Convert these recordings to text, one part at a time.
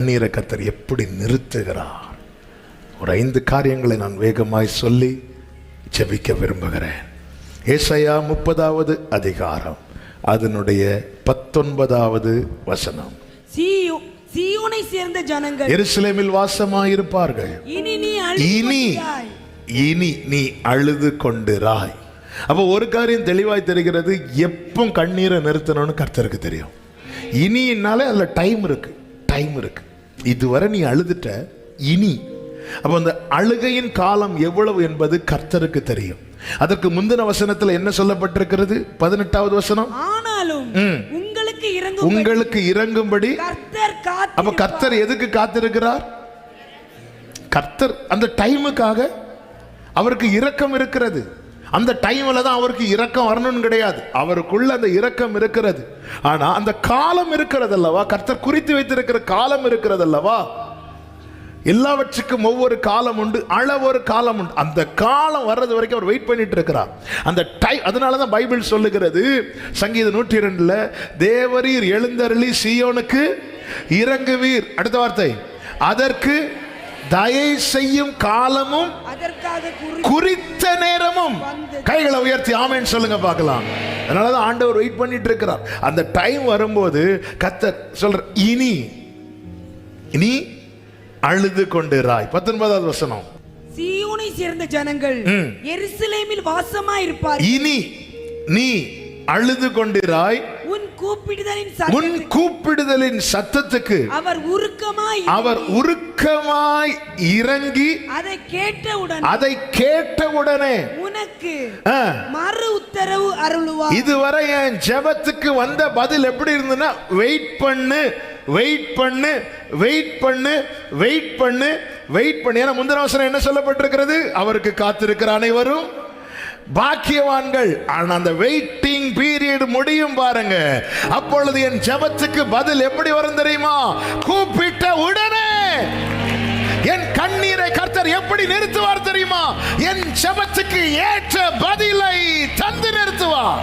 கண்ணீரை கர்த்தர் எப்படி நிறுத்துகிறார்? ஒரு ஐந்து காரியங்களை நான் வேகமாய் சொல்லி ஜெபிக்க விரும்புகிறேன். ஏசாயா முப்பதாவது அதிகாரம் அதனுடைய பத்தொன்பதாவது வசனம். சீயோ- சீயோனை சேர்ந்த ஜனங்கள். எருசலேமில் வாசமாயிருப்பார்கள். இனி நீ இனி. இனி நீ அழுது கொண்டிராய். அப்போ ஒரு காரியம் தெளிவாய் தெரிகிறது எப்போ கண்ணீரை நிறுத்தணும்னு கர்த்தருக்கு தெரியும். இனினாலே அதில் டைம் இருக்கு டைம் இருக்கு. இதுவரை நீ அழுதுட்ட இனி. அப்போ அந்த அழுகையின் காலம் எவ்வளவு என்பது கர்த்தருக்கு தெரியும். அதற்கு முந்தின வசனத்தில் என்ன சொல்லப்பட்டிருக்கிறது? பதினெட்டாவது வசனம்? ஆனாலும். உங்களுக்கு இறங்கும் உங்களுக்கு இறங்கும்படி. கர்த்தர் அப்ப கர்த்தர் எதுக்கு காத்திருக்கிறார்? கர்த்தர் அந்த டைமுக்காக அவருக்கு இரக்கம் இருக்கிறது. அந்த டைமில் தான் அவருக்கு இரக்கம் வரணும்னு கிடையாது. அவருக்குள்ள அந்த இரக்கம் இருக்கிறது. ஆனால் அந்த காலம் இருக்கிறது அல்லவா கர்த்தர் குறித்து வைத்திருக்கிற காலம் இருக்கிறது அல்லவா எல்லாவற்றுக்கும் ஒவ்வொரு காலம் உண்டு அளவொரு ஒரு காலம் உண்டு. அந்த காலம் வர்றது வரைக்கும் அவர் வெயிட் பண்ணிட்டு இருக்கிறார். அந்த டைம் அதனால தான் பைபிள் சொல்லுகிறது சங்கீத நூற்றி ரெண்டில் தேவரீர் எழுந்தருளி சீயோனுக்கு இறங்குவீர். அடுத்த வார்த்தை அதற்கு தயை செய்யும் காலமும் குறித்த நேரமும். கைகளை உயர்த்தி ஆமேன்னு சொல்லுங்க பார்க்கலாம். அதனாலதான் ஆண்டவர் வெயிட் பண்ணிட்டு இருக்கிறார் அந்த டைம் வரும்போது கத்தர் சொல்ற இனி இனி அழுது கொண்டிராய் பத்தொன்பதாவது வசனம். சீயோனை சேர்ந்த ஜனங்கள். எருசலேமில் வாசமாயிருப்பார் இனி நீ அழுது கொண்டிராய் உன் கூப்பிடுதலின் உன் சத்தத்துக்கு கூப்பிடுதலின் சத்தத்துக்கு அவர் உருக்கமாய் அவர் உருக்கமாய் இறங்கி அதை கேட்டவுடன் அதை கேட்டவுடனே உனக்கு மறு உத்தரவு அருளுவார். இதுவரை என் ஜெபத்துக்கு வந்த பதில் எப்படி இருந்ததுன்னா வெயிட் பண்ணு வெயிட் பண்ணு வெயிட் பண்ணு வெயிட் பண்ணு வெயிட் பண்ணு. ஏன்னா முந்தின அவசரம் என்ன சொல்லப்பட்டிருக்கிறது? அவருக்கு காத்திருக்கிற அனைவரும் பாக்கியவான்கள். ஆனால் அந்த வெயிட்டிங் பீரியட் முடியும் பாருங்க. அப்பொழுது என் ஜபத்துக்கு பதில் எப்படி வரும் தெரியுமா? கூப்பிட்ட உடனே என் கண்ணீரை கர்த்தர் எப்படி நிறுத்துவார் தெரியுமா? என் ஜபத்துக்கு ஏற்ற பதிலை தந்து நிறுத்துவார்.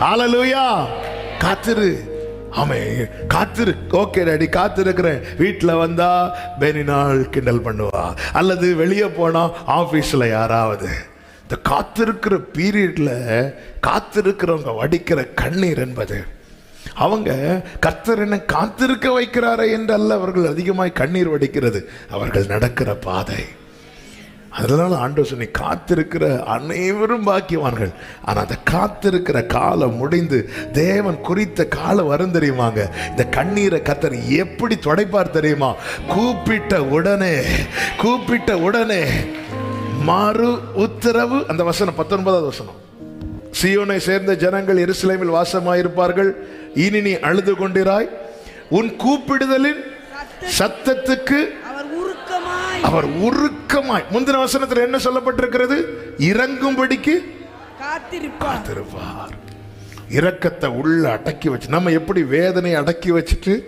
ஆலலூயா காத்திரு. ஆமே காத்திரு. ஓகே டாடி காத்திருக்கிறேன். வீட்டில் வந்தா பெனினாள் கிண்டல் பண்ணுவா. அல்லது வெளியே போனா ஆஃபீஸில் யாராவது. இந்த காத்திருக்கிற பீரியடில் காத்திருக்கிறவங்க வடிக்கிற கண்ணீர் என்பது. அவங்க கர்த்தர் என்ன காத்திருக்க வைக்கிறாரே என்றல்ல அவர்கள் அதிகமாய் கண்ணீர் வடிக்கிறது. அவர்கள் நடக்கிற பாதை. அதனால ஆண்டவர் சொன்னி காத்திருக்கிற அனைவரும் பாக்கியவான்கள். ஆனால் அந்த காத்திருக்கிற காலம் முடிந்து தேவன் குறித்த காலம் வரும் தெரியுமாங்க? இந்த கண்ணீரை கத்தர் எப்படி துடைப்பார் தெரியுமா? கூப்பிட்ட உடனே கூப்பிட்ட உடனே மறு உத்தரவு அந்த வசனம் பத்தொன்பதாவது வசனம். சியோனை சேர்ந்த ஜனங்கள் எருசலேமில் வாசமாயிருப்பார்கள். இனி நீ அழுது கொண்டிராய். உன் கூப்பிடுதலின் சத்தத்துக்கு அவர் உருக்கமாய். முந்தின வசனத்தில் என்ன சொல்லப்பட்டிருக்கிறது? இறங்கும்படிக்கு காத்திருப்பார். இரக்கத்தை உள்ள அடக்கி வச்சு நம்ம எப்படி வேதனை அடக்கி வச்சுட்டு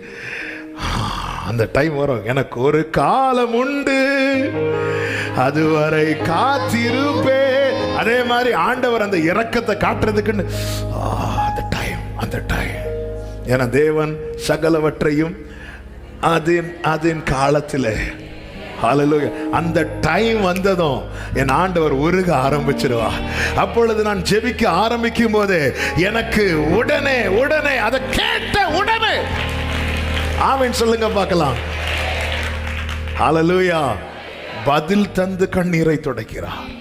அந்த டைம் வரும். எனக்கு ஒரு காலம் உண்டு. அதுவரை காத்திருப்பே. அதே மாதிரி ஆண்டவர் அந்த இறக்கத்தை காட்டுறதுக்குன்னு அந்த டைம் அந்த டைம் ஏன்னா தேவன் சகலவற்றையும் அதன் அதன் காலத்தில். அந்த டைம் வந்ததும் என் ஆண்டவர் உருக ஆரம்பிச்சிருவா. அப்பொழுது நான் ஜெபிக்க ஆரம்பிக்கும் போது எனக்கு உடனே உடனே அதை கேட்ட உடனே. ஆமின் சொல்லுங்க பார்க்கலாம். அலலூயா பதில் தந்து கண்ணீரை துடைக்கிறார்.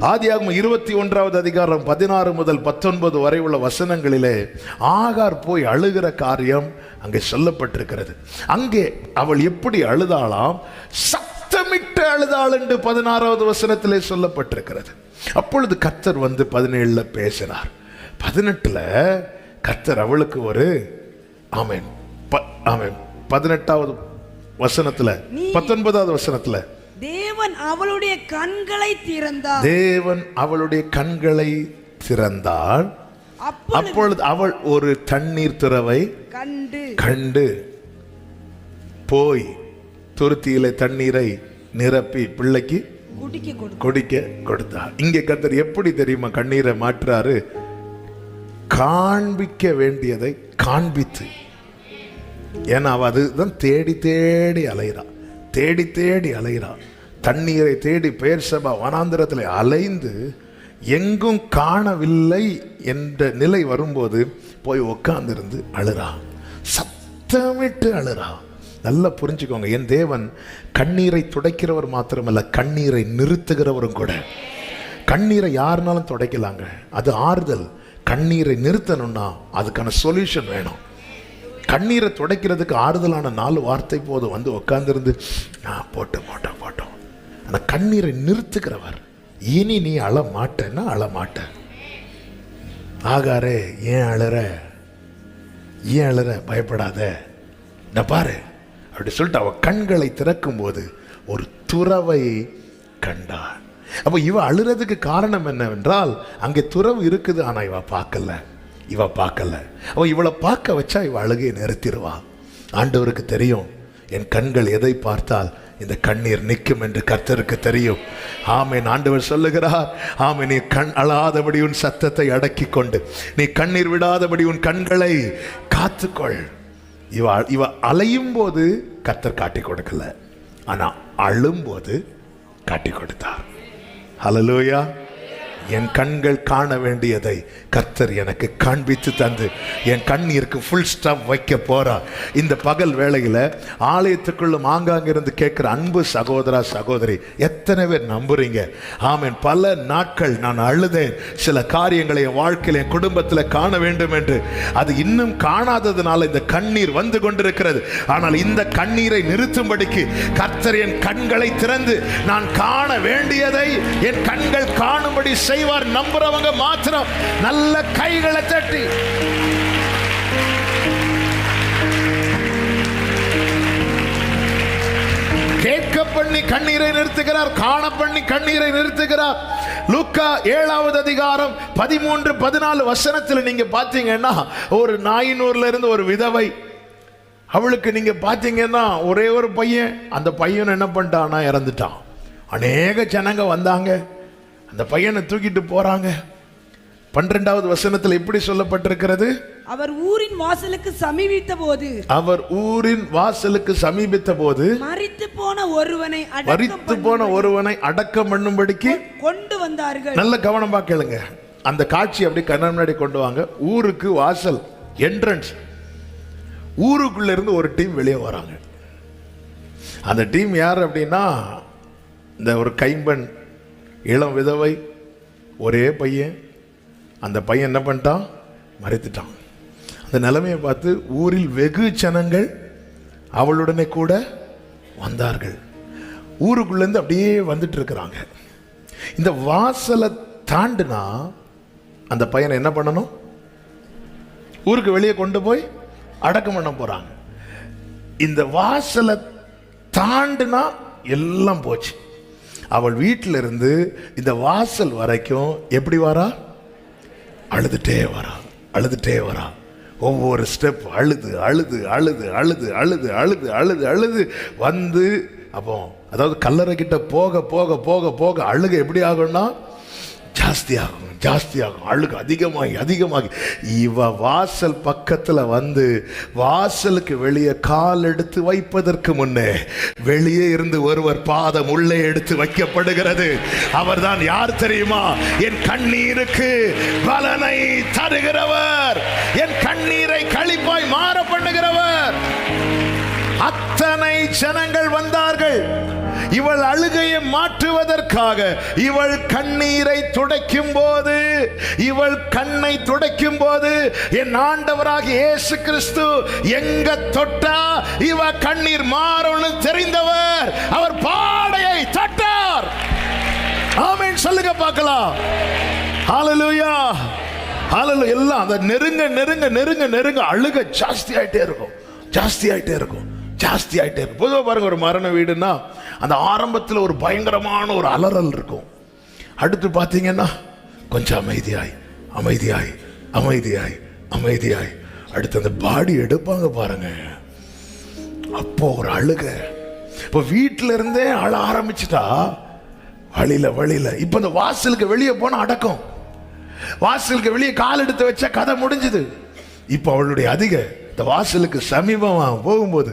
ஆதியாகமம் இருபத்தி ஒன்றாவது அதிகாரம் பதினாறு முதல் பத்தொன்பது வரை உள்ள வசனங்களிலே ஆகார் போய் அழுகிற காரியம் அங்கே சொல்லப்பட்டிருக்கிறது. அங்கே அவள் எப்படி அழுதாளாம்? சத்தமிட்டு அழுதாள் என்று பதினாறாவது வசனத்திலே சொல்லப்பட்டிருக்கிறது. அப்பொழுது கர்த்தர் வந்து பதினேழுல பேசினார். பதினெட்டுல கர்த்தர் அவளுக்கு ஒரு ஆமென். ஆமென். பதினெட்டாவது வசனத்துல பத்தொன்பதாவது வசனத்துல. தேவன் அவளுடைய கண்களை திறந்தார். தேவன் அவளுடைய கண்களை திறந்தாள் அப்பொழுது அவள் ஒரு தண்ணீர் துறவை கண்டு. கண்டு போய் துருத்தியில தண்ணீரை நிரப்பி பிள்ளைக்கு குடிக்க கொடு குடிக்க கொடுத்தார். இங்கே கர்த்தர் எப்படி தெரியுமா கண்ணீரை மாற்றுறாரு காண்பிக்க வேண்டியதை காண்பித்து. ஏன்னா அவ அதுதான் தேடி தேடி அலைகிறா தேடி தேடி அலைகிறா தண்ணீரை தேடி பெயர் சபா வனாந்திரத்தில் அலைந்து எங்கும் காணவில்லை என்ற நிலை வரும்போது போய் உட்கார்ந்திருந்து அழுறா. சத்தமிட்டு அழுறா. நல்லா புரிஞ்சுக்கோங்க என் தேவன் கண்ணீரை துடைக்கிறவர் மாத்திரமல்ல கண்ணீரை நிறுத்துகிறவரும் கூட. கண்ணீரை யாருனாலும் துடைக்கலாங்க. அது ஆறுதல். கண்ணீரை நிறுத்தணும்னா அதுக்கான சொல்யூஷன் வேணும். கண்ணீரை துடைக்கிறதுக்கு ஆறுதலான நாலு வார்த்தை போதும். வந்து உட்காந்துருந்து நான் போட்டு போட்டேன் போட்டோம் அந்த கண்ணீரை நிறுத்துகிறவர். இனி நீ அழ மாட்டேன்னா அழ மாட்ட ஆகாரே ஏன் அழற? ஏன் அழற? பயப்படாத. நான் பாரு அப்படி சொல்லிட்டு அவள் கண்களை திறக்கும் போது ஒரு துறவை கண்டார் அப்போ இவ அழுறதுக்கு காரணம் என்னவென்றால் அங்கே துறவு இருக்குது ஆனா இவ பார்க்கல. இவ பார்க்கல. அவ இவளை பார்க்க வச்சா இவ அழுகையை நிறுத்திடுவா. ஆண்டவருக்கு தெரியும் என் கண்கள் எதை பார்த்தால் இந்த கண்ணீர் நிற்கும் என்று கர்த்தருக்கு தெரியும். ஆமென் ஆண்டவர் சொல்லுகிறார் ஆமை நீ கண் அழாதபடி உன் சத்தத்தை அடக்கி கொண்டு நீ கண்ணீர் விடாதபடி உன் கண்களை காத்துக்கொள். இவ இவ அலையும் போது கர்த்தர் காட்டி கொடுக்கல. ஆனா அழும்போது காட்டி கொடுத்தார். ஹalleluya. என் கண்கள் காண வேண்டியதை கர்த்தர் எனக்கு காண்பித்து தந்து என் கண்ணீருக்கு ஃபுல் ஸ்டாப் வைக்க போறார் இந்த பகல் வேளையில் ஆலயத்துக்குள்ளும் ஆங்காங்க இருந்து கேட்கிற அன்பு சகோதரா சகோதரி எத்தனை பேர் நம்புறீங்க? ஆமென். பல நாட்கள் நான் அழுதேன். சில காரியங்களை என் வாழ்க்கையில் என் குடும்பத்தில் காண வேண்டும் என்று. அது இன்னும் காணாததுனால இந்த கண்ணீர் வந்து கொண்டிருக்கிறது. ஆனால் இந்த கண்ணீரை நிறுத்தும்படிக்கு கர்த்தர் என் கண்களை திறந்து நான் காண வேண்டியதை என் கண்கள் காணும்படி செய்வார் நம்புறவங்க மாத்திரம் நல்ல கைகளை தட்டி. கேட்க பண்ணி கண்ணீரை நிறுத்துகிறார் காண பண்ணி கண்ணீரை நிறுத்துகிறார். லூக்கா ஏழாவது அதிகாரம் பதிமூன்று பதினாலு வசனத்தில் நீங்க பார்த்தீங்கன்னா ஒரு நாயினூர்ல இருந்து ஒரு விதவை அவளுக்கு நீங்க பார்த்தீங்கன்னா ஒரே ஒரு பையன். அந்த பையன் என்ன பண்ணிட்டான்னா இறந்துட்டான். அநேக ஜனங்க வந்தாங்க. அந்த பையனை தூக்கிட்டு போறாங்க. பன்னிரெண்டாவது வசனத்தில் எப்படி சொல்லப்பட்டிருக்கிறது? அவர் ஊரின் வாசலுக்கு சமீபித்த போது அவர் ஊரின் வாசலுக்கு சமீபித்த போது மரித்து போன ஒருவனை மரித்து போன ஒருவனை அடக்கம் பண்ணும்படிக்கு கொண்டு வந்தார்கள். நல்ல கவனமா கேளுங்க. அந்த காட்சி அப்படி கண்ண முன்னாடி கொண்டு வாங்க. ஊருக்கு வாசல் என்ட்ரன்ஸ் ஊருக்குள்ள இருந்து ஒரு டீம் வெளியே வராங்க. அந்த டீம் யார் அப்படின்னா இந்த ஒரு கைம்பெண் இளம் விதவை ஒரே பையன். அந்த பையன் என்ன பண்ணிட்டான்? மறைத்துட்டான். அந்த நிலைமையை பார்த்து ஊரில் வெகு ஜனங்கள் அவளுடனே கூட வந்தார்கள். ஊருக்குள்ளேருந்து அப்படியே வந்துட்டு இருக்கிறாங்க. இந்த வாசலை தாண்டுனா அந்த பையனை என்ன பண்ணணும்? ஊருக்கு வெளியே கொண்டு போய் அடக்கம் பண்ண போகிறாங்க இந்த வாசலை தாண்டுனா எல்லாம் போச்சு. அவள் வீட்டில் இருந்து இந்த வாசல் வரைக்கும் எப்படி வரா? அழுதுட்டே வரா அழுதுட்டே வரா. ஒவ்வொரு ஸ்டெப் அழுது அழுது அழுது அழுது அழுது அழுது அழுது அழுது. வந்து அப்போ அதாவது கல்லறை கிட்ட போக போக போக போக அழுக எப்படி ஆகும்னா ஜாஸ்தியாகும் ஜாஸ்தியாகும் அழுக்கு அதிகமாகி அதிகமாகி. இவ வாசல் பக்கத்துல வந்து வாசலுக்கு வெளியே கால் எடுத்து வைப்பதற்கு முன்னே வெளியே இருந்து ஒருவர் பாதம் உள்ளே எடுத்து வைக்கப்படுகிறது. அவர்தான் யார் தெரியுமா? என் கண்ணீருக்கு பலனை தருகிறவர். என் கண்ணீரை கழிப்பாய் மாற பண்ணுகிறவர். அத்தனை ஜனங்கள் வந்தார்கள். இவள் அழுகையை மாற்றுவதற்காக இவள் கண்ணீரை துடைக்கும் போது இவள் கண்ணை துடைக்கும் போது என் ஆண்டவராக இயேசு கிறிஸ்து எங்க தொட்டா? இவ கண்ணீர் மாறும்னு தெரிந்தவர் அவர் பாடையை தட்டார். ஆமீன். சொல்லுங்க பார்க்கலாம். ஹalleluya. ஹalleluya. எல்லாம் அந்த நெருங்க நெருங்க நெருங்க நெருங்க அழுக ஜாஸ்தி ஆயிட்டே இருக்கும். ஜாஸ்தி ஆயிட்டே இருக்கும். ஜாஸ்தி ஆகிட்டே இருக்கும். பொதுவாக பாருங்க ஒரு மரண வீடுனா அந்த ஆரம்பத்தில் ஒரு பயங்கரமான ஒரு அலறல் இருக்கும். அடுத்து பார்த்தீங்கன்னா கொஞ்சம் அமைதியாய் அமைதியாய் அமைதியாய் அமைதியாய். அடுத்து அந்த பாடி எடுப்பாங்க பாருங்க. அப்போ ஒரு அழுக. இப்போ வீட்டில இருந்தே அழ ஆரம்பிச்சிட்டா வழியில வழியில. இப்போ இந்த வாசலுக்கு வெளியே போனால் அடக்கம். வாசலுக்கு வெளியே கால் எடுத்து வச்சா கதை முடிஞ்சுது. இப்போ அவளுடைய அதிக இந்த வாசலுக்கு சமீபமாக போகும்போது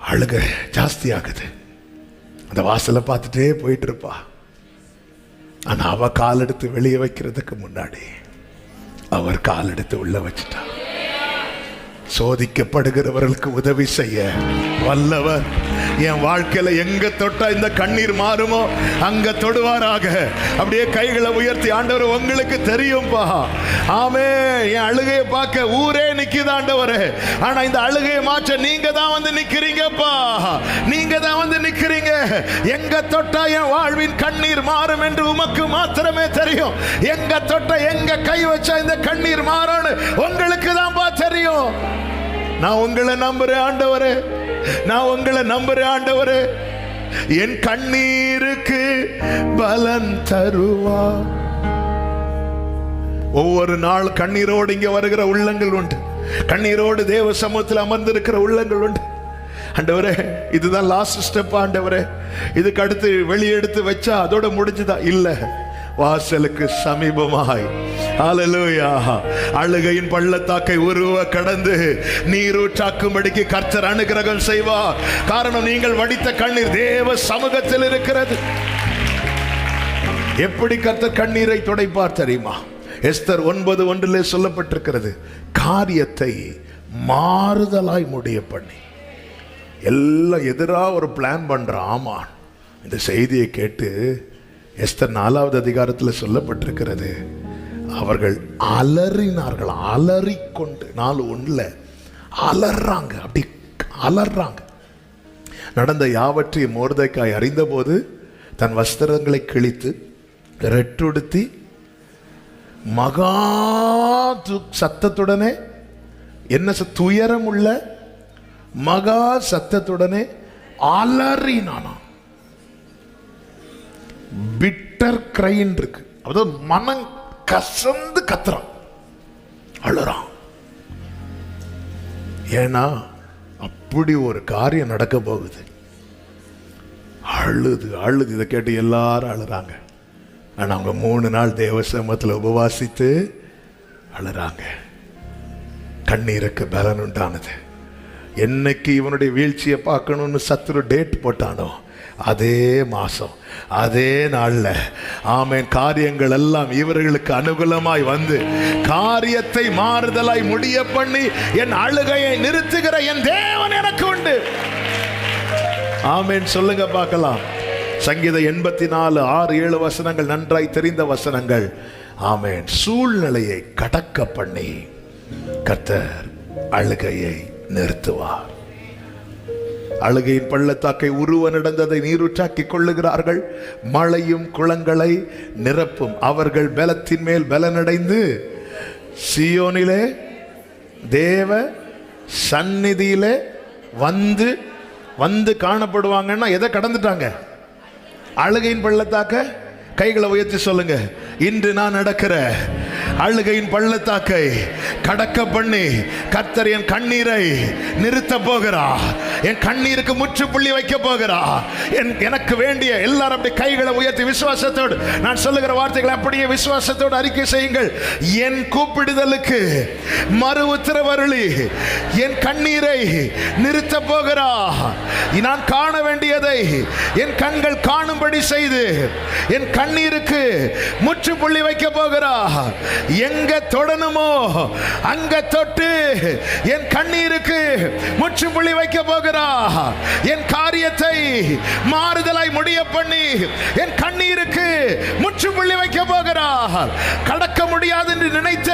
அழுக ஜாஸ்தி ஆகுது அந்த வாசலை பார்த்துட்டே போயிட்டு இருப்பா ஆனால் அவ கால் எடுத்து வெளியே வைக்கிறதுக்கு முன்னாடி அவர் கால் எடுத்து உள்ள வச்சிட்டா சோதிக்கப்படுகிறவர்களுக்கு உதவி செய்ய வல்லவர். என் வாழ்க்கையில் எங்க தொட்டா இந்த கண்ணீர் மாறுமோ? அங்க தொடுவாராக. அப்படியே கைகளை உயர்த்தி ஆண்டவர் உங்களுக்கு தெரியும்பா. ஆமே என் அழுகையை பார்க்க ஊரே நிக்குது ஆண்டவர். ஆனா இந்த அழுகையை மாற்ற நீங்க தான் வந்து நிக்கிறீங்கப்பா. நீங்க தான் வந்து நிக்கிறீங்க. எங்க தொட்டா என் வாழ்வின் கண்ணீர் மாறும் என்று உமக்கு மாத்திரமே தெரியும். எங்க தொட்ட எங்க கை வச்சா இந்த கண்ணீர் மாறும்னு உங்களுக்கு தான்ப்பா தெரியும். நான் உங்களை நம்புறேன் ஆண்டவரே. நான் உங்களை நம்புறேன் ஆண்டவரே. என் கண்ணீருக்கு பலன் தருவா ஒவ்வொரு நாள் கண்ணீரோடு இங்க வருகிற உள்ளங்கள் உண்டு. கண்ணீரோடு தேவ சமூகத்தில் அமர்ந்திருக்கிற உள்ளங்கள் உண்டு. ஆண்டவரே இதுதான் லாஸ்ட் ஸ்டெப் ஆண்டவரே. இதுக்கு அடுத்து வெளியெடுத்து வச்சா அதோட முடிஞ்சுதா? இல்ல. வாசலுக்கு சமீபமாய். அலலூயா அழுகையின் பள்ளத்தாக்கை உருவ கடந்து நீரூற்றாக்கும்படிக்கு கர்த்தர் அனுகிரகம் செய்வார். காரணம் நீங்கள் வடித்த கண்ணீர் தேவ சமூகத்தில் இருக்கிறது. எப்படி கர்த்தர் கண்ணீரை துடைப்பார் தெரியுமா? எஸ்தர் ஒன்பது ஒன்றிலே சொல்லப்பட்டிருக்கிறது காரியத்தை மாறுதலாய் முடிய பண்ணி. எல்லாம் எதிராக ஒரு பிளான் பண்றான். ஆமான் இந்த செய்தியை கேட்டு எஸ்தர் நாலாவது அதிகாரத்தில் சொல்லப்பட்டிருக்கிறது. அவர்கள் அலறினார்கள் அலறிக்கொண்டு. நாலு ஒன்றில் அலறாங்க அப்படி அலறாங்க. நடந்த யாவற்றையும் மோர்தக்காய் அறிந்தபோது தன் வஸ்திரங்களை கிழித்து ரெட்டுடுத்தி மகா து- சத்தத்துடனே என்ன ச- துயரம் உள்ள மகா சத்தத்துடனே அலறினானா பிட்டர் கிரைன் இருக்கு. அதாவது மனம் கசந்து கத்துறான். அழுறான். ஏன்னா அப்படி ஒரு காரியம் நடக்க போகுது. அழுது அழுது. இதை கேட்டு எல்லாரும் அழுறாங்க. ஆனால் அவங்க மூணு நாள் தேவசமத்தில் உபவாசித்து அழுறாங்க. கண்ணீருக்கு பலன் உண்டானது. என்னைக்கு இவனுடைய வீழ்ச்சியை பார்க்கணும்னு சத்துரு டேட் போட்டானோ அதே மாசம் அதே நாளில் ஆமேன் காரியங்கள் எல்லாம் இவர்களுக்கு அனுகூலமாய் வந்து காரியத்தை மாறுதலாய் முடிய பண்ணி என் அழுகையை நிறுத்துகிற என் தேவன் எனக்கு உண்டு. ஆமேன் சொல்லுங்க பார்க்கலாம். சங்கீத எண்பத்தி நாலு ஆறு ஏழு வசனங்கள் நன்றாய் தெரிந்த வசனங்கள். ஆமேன் சூழ்நிலையை கடக்க பண்ணி கத்தர் அழுகையை நிறுத்துவார். அழுகையின் பள்ளத்தாக்கை உருவ நடந்ததை நீருற்றாக்கி கொள்ளுகிறார்கள். மழையும் குளங்களை நிரப்பும். அவர்கள் பலத்தின் மேல் பலனடைந்து சியோனிலே தேவ சந்நிதியிலே வந்து வந்து காணப்படுவாங்கன்னா எதை கடந்துட்டாங்க? அழுகையின் பள்ளத்தாக்க? கைகளை உயர்த்தி சொல்லுங்க. இன்று நான் நடக்கிற அழுகையின் பள்ளத்தாக்கை கடக்க பண்ணி கத்தரியன் என் கண்ணீரை நிறுத்த போகிறா என் கண்ணீருக்கு முற்றுப்புள்ளி வைக்க போகிறா. என் எனக்கு வேண்டிய எல்லாரும் அப்படி கைகளை உயர்த்தி விசுவாசத்தோடு நான் சொல்லுகிற வார்த்தைகளை அப்படியே விசுவாசத்தோடு அறிக்கை செய்யுங்கள். என் கூப்பிடுதலுக்கு மறு உத்தரவருளி என் கண்ணீரை நிறுத்த போகிறா. நான் காண வேண்டியதை என் கண்கள் காணும்படி செய்து என் கண்ணீருக்கு முற்றுப்புள்ளி வைக்க போகிறா. எங்க தொடணுமோ அங்க தொட்டு என் கண்ணீருக்கு முற்றுப்புள்ளி வைக்க போகிறா. என் காரியத்தை மாறுதலாய் முடிய பண்ணி என் கண்ணீருக்கு முற்றுப்புள்ளி வைக்க போகிறா. கடக்க முடியாது என்று நினைத்த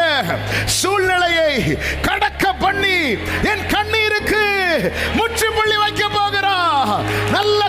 சூழ்நிலையை கடக்க பண்ணி என் கண்ணீருக்கு முற்றுப்புள்ளி வைக்க போகிறா. நல்ல